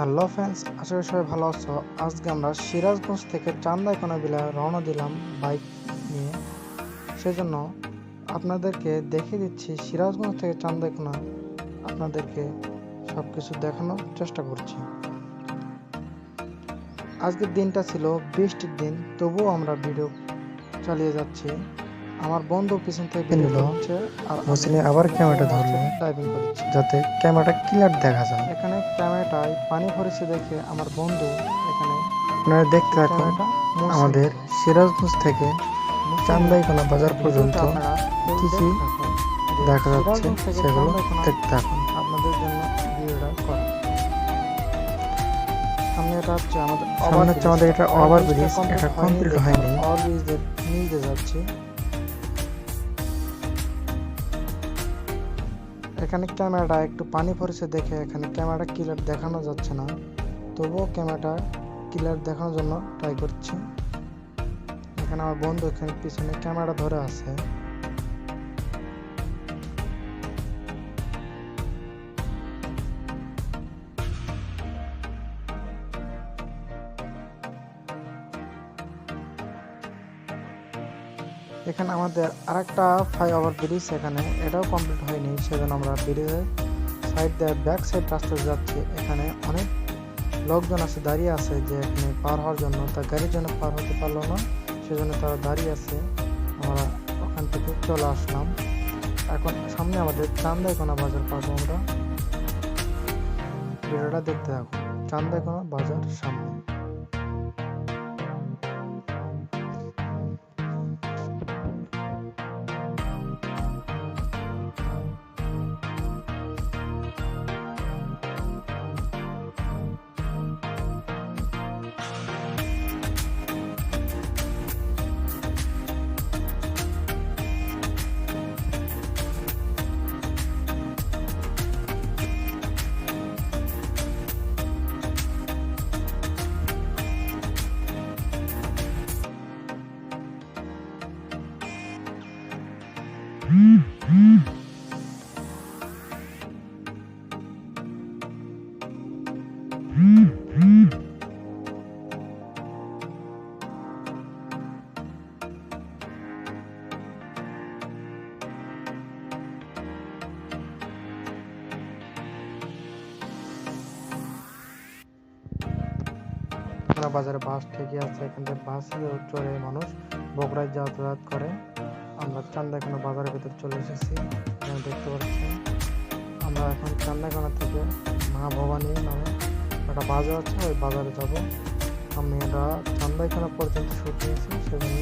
Hello friends, আশা করি সবাই ভালো আছো। আজকে আমরা সিরাজগঞ্জ থেকে চান্দাইকোনা বিলা রওনা দিলাম বাইক নিয়ে। সেজন্য আপনাদেরকে দেখিয়ে দিচ্ছি সিরাজগঞ্জ থেকে চান্দাইকোনা। আপনাদেরকে সব কিছু দেখানোর চেষ্টা করছি। আজকের দিনটা ছিল বৃষ্টির দিন, তবুও আমরা ভিডিও চালিয়ে যাচ্ছি। আমার বন্ধু পিছন থেকে নিল হচ্ছে আর হোসেনে আবার ক্যামেরাটা ধরলো। ড্রাইভিং করছি। যাতে ক্যামেরাটা ক্লিয়ার দেখা যায়। এখানে ক্যামেরাটায় পানি ভরেছে দেখে আমার বন্ধু এখানে আপনারা দেখতে থাকুন আমাদের সিরাজগঞ্জ থেকে চান্দাইকোনা বাজার পর্যন্ত কি কি দেখা যাচ্ছে সেগুলো দেখতে থাকুন। আপনাদের জন্য ভিডিওটা করা। সামনে এটা হচ্ছে আমাদের সামনে হচ্ছে আমাদের এটা ওভার ব্রিজ এটা কমপ্লিট হয়নি। ওভার ব্রিজের নিচ দিয়ে যাচ্ছে। এখানে ক্যামেরাটা একটু পানি পড়েছে দেখে এখানে ক্যামেরাটা ক্লিয়ার দেখানো যাচ্ছে না। তবুও ক্যামেরাটা ক্লিয়ার দেখানোর জন্য ট্রাই করছি। এখানে আমার বন্ধু এখানে পিছনে ক্যামেরা ধরে আছে। এখানে আমাদের আরেকটা ফ্লাইওভার ব্রিজ এখানে। এটাও কমপ্লিট হয়নি, সেজন্য আমরা ব্রিজের সাইড দিয়ে ব্যাক সাইড রাস্তা যাচ্ছি। এখানে অনেক লোকজন আছে, দাঁড়িয়ে আছে যে এখানে পার হওয়ার জন্য। তার গাড়ির জন্য পার হতে পারল না, সেজন্য তারা দাঁড়িয়ে আছে। আমরা ওখান থেকে চলে আসলাম। এখন সামনে আমাদের চান্দাইকোনা বাজার পাবো আমরা। ভিডিওটা দেখতে থাকুন। চান্দাইকোনা বাজার সামনে। বাজারে বাস থেকে আছে এখান থেকে বাসে চড়ে মানুষ বগুড়ায় যাতায়াত করে। আমরা চান্দাখানা বাজারের ভিতরে চলে এসেছি। এখানে দেখতে পাচ্ছি আমরা এখন চান্দাখানা থেকে মা ভবানী নামে একটা বাজার আছে, ওই বাজারে যাব। আমি এটা চান্দাইখানা পর্যন্ত শুট নিয়েছি, সেজন্য